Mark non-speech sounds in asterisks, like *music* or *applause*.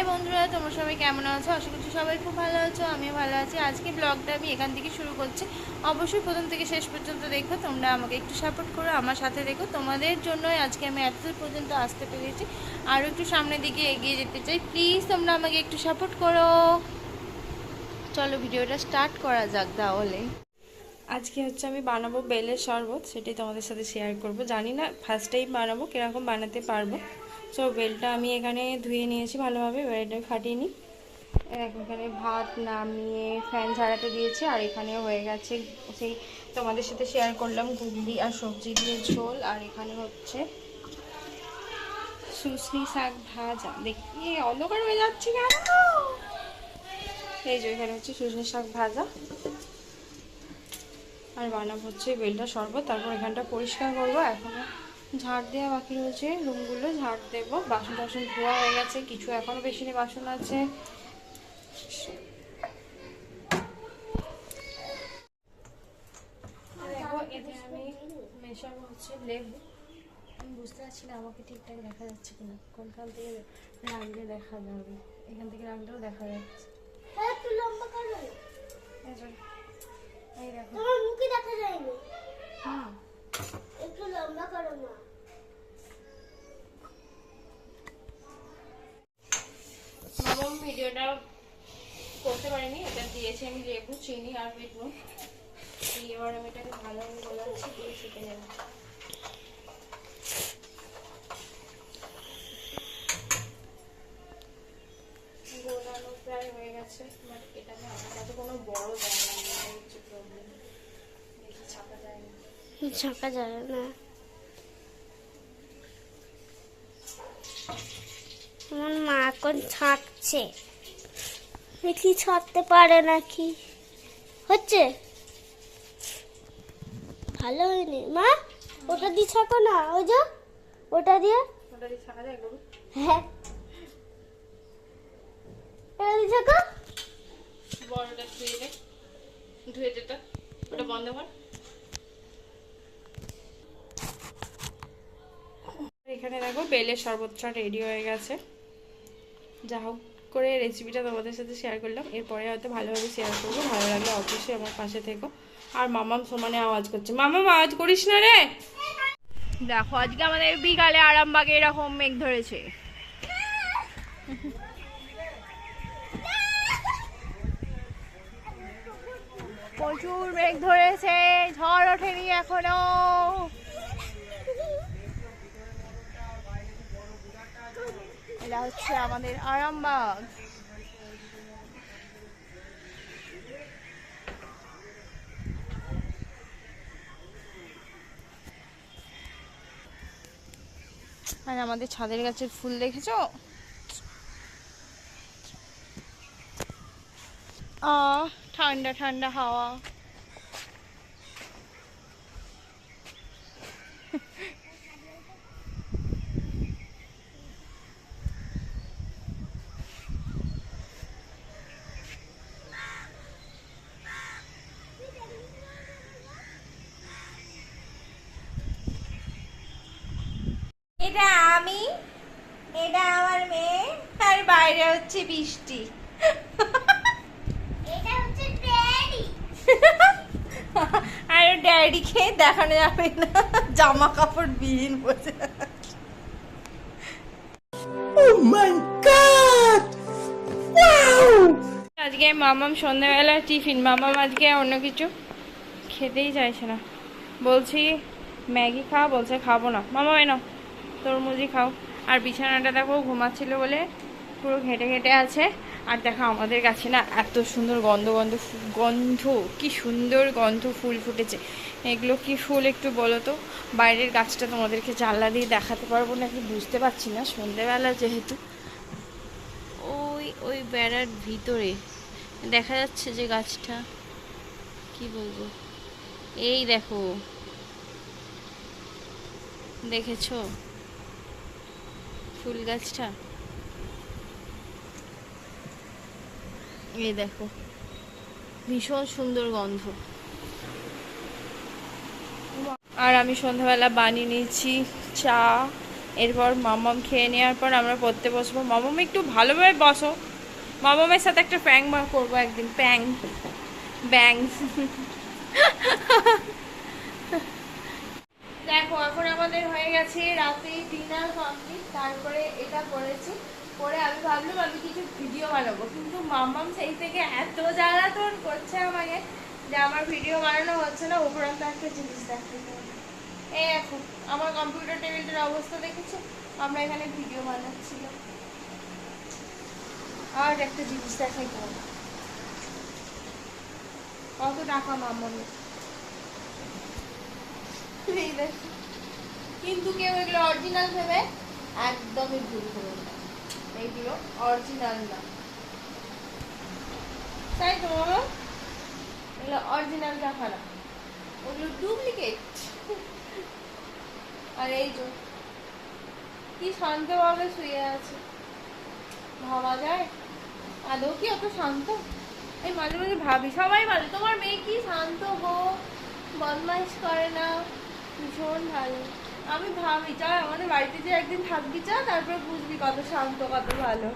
High বন্ধুরা, তোমরা সবাই কেমন আছো? আশা করছি সবাই খুব ভালো আছো, আমিও ভালো আছি। আজকে ব্লগটা আমি এখান থেকে শুরু করছি। অবশ্যই প্রথম থেকে শেষ পর্যন্ত দেখো, তোমরা আমাকে একটু সাপোর্ট করো, আমার সাথে দেখো। তোমাদের জন্যই আজকে আমি এতদূর পর্যন্ত আসতে পেরেছি। আরও একটু সামনের দিকে এগিয়ে যেতে চাই। প্লিজ তোমরা আমাকে একটু সাপোর্ট করো। চলো ভিডিওটা স্টার্ট করা যাক তাহলে। আজকে হচ্ছে আমি বানাবো বেলের শরবত, সেটাই তোমাদের সাথে শেয়ার করব। জানি না ফার্স্ট টাইম বানাবো, কীরকম বানাতে পারব। সো বেলটা আমি এখানে ধুয়ে নিয়েছি ভালোভাবে এটা ফাটিয়ে নিই। এখানে ভাত নামিয়ে ফ্যান ঝাড়াতে দিয়েছি, আর এখানে হয়ে গেছে সেই তোমাদের সাথে শেয়ার করলাম গুগলি আর সবজি দিয়ে ঝোল, আর এখানে হচ্ছে সুসনি শাক ভাজা। দেখি অন্ধকার হয়ে যাচ্ছে কেন? এই যে, এখানে হচ্ছে সুসনি শাক ভাজা। আর বানাবো হচ্ছে বেলটা শরবত, তারপর এখানটা পরিষ্কার করব, এখনও ঝাড় দেওয়া বাকি রয়েছে। রুমগুলো ঝাড় দেবো। বাসন টাসন ধোয়া হয়ে গেছে। কিছু এখনও বেশি বাসন আছে। দেখো এতে আমি মেশাবো হচ্ছে লেবু। আমি বুঝতে পারছি না আমাকে ঠিকঠাক দেখা যাচ্ছে কিনা। কোনখান থেকে রাখলে দেখা যাবে? এখান থেকে রাখলেও দেখা যাচ্ছে। হ্যাঁ এই দেখো। দিয়েছি আমি লেবু, চিনি আর দিয়ে এবার আমি এটাকে ভালোভাবে গোলাচ্ছি, দিয়ে শিখে নেব। প্রায় হয়ে গেছে বাট না কোনো এই হচ্ছে প্রবলেম যায় না। না। আমার মা এখন ছাঁকছে। দেখি ছাড়তে পারে নাকি? হচ্ছে? ভালো হয়নি। মা ওটা দিয়ে ছাকো না। ওই যে ওটা দিয়ে। ওটা দিয়ে ছাকা যায় হ্যাঁ। এটা দিয়ে ছাকো বড়টা ধুয়ে দে ধুয়ে যেটা ওটা বন্ধ কর। এখানে দেখো বেলের শরবতটা রেডি হয়ে গেছে। যা হোক। করে রেসিপিটা তোমাদের সাথে শেয়ার করলাম। এরপরে হয়তো ভালোভাবে শেয়ার করব, ভালো লাগলে অবশ্যই আমার পাশে থেকো। আর মামাম সমানে আওয়াজ করছে। মামাম, আওয়াজ করিস না রে! দেখো, আজকে আমাদের বিকালে আরামবাগে এরকম মেঘ ধরেছে। প্রচুর মেঘ ধরেছে, ঝড় ওঠেনি এখনও। এটা হচ্ছে আমাদের আরামবাগ। আর আমাদের ছাদের গাছের ফুল দেখেছ? আহ ঠান্ডা ঠান্ডা হাওয়া। এটা আমি এটা আমার মেয়ে আর বাইরে হচ্ছে বৃষ্টি। এটা হচ্ছে ড্যাডি আর ড্যাডিকে দেখানো যাবে না জামা কাপড় বিহীন বসে আজকে মামাম সন্ধ্যাবেলা টিফিন মামাম আজকে অন্য কিছু খেতেই চাইছে না। বলছি ম্যাগি খাওয়া বলছে খাব না। মামা এনো তরমুজি খাও। আর বিছানাটা দেখো ঘুমাচ্ছিল বলে পুরো ঘেঁটে ঘেঁটে আছে। আর দেখো আমাদের কাছে না এত সুন্দর গন্ধ গন্ধ গন্ধ, কি সুন্দর গন্ধ ফুল ফুটেছে। এগুলো কি ফুল একটু বলো তো? বাইরের গাছটা তোমাদেরকে জানলা দিয়ে দেখাতে পারব না কি বুঝতে পারছি না, সন্ধেবেলা যেহেতু। ওই ওই বেড়ার ভিতরে। দেখা যাচ্ছে যে গাছটা। কি বলব? এই দেখো। দেখেছ? ফুল গাছটা? এই দেখো, ভীষণ সুন্দর গন্ধ। আর আমি সন্ধ্যাবেলা বানিয়ে নিয়েছি চা, এরপর মামাম খেয়ে নেওয়ার পর আমরা পড়তে বসবো। মামাম, একটু ভালোভাবে বসো। মামামের সাথে একটা প্যাং করব একদিন, প্যাং। ব্যাং। *laughs* দেখো, এখন আমাদের হয়ে গেছে রাতে ডিনার কমপ্লিট তারপরে এটা করেছি। পরে আমি ভাবলাম আমি কিছু ভিডিও বানাবো। কিন্তু মাম্মাম সেই থেকে এত জ্বালাতন করছে আমাকে যে আমার ভিডিও বানানো হচ্ছে না উপরন্ত একটা জিনিস দেখতে এই এখন আমার কম্পিউটার টেবিলটার অবস্থা দেখেছ? আমরা এখানে ভিডিও বানাচ্ছিলাম আর একটা জিনিস দেখাই কত টাকা মাম্মামের? কিন্তু কেউ এগুলো অরিজিনাল ভেবে একদমই ভুল করবে না এইগুলো অরিজিনাল না। তাই তো এগুলো অরিজিনাল টাকা না ওগুলো ডুপ্লিকেট আর এই যে, কি শান্তভাবে শুয়ে আছে। ভাবা যায়? আদৌ কি অত শান্ত? এই মাঝে মাঝে ভাবি, সবাই বলে, তোমার মেয়ে কি শান্ত গো? বদমাইশ করে না? ভীষণ ভালো। আমি ভাবি চল আমাদের বাড়িতে যে একদিন থাকবি চা তারপর বুঝবি কত শান্ত, কত ভালো।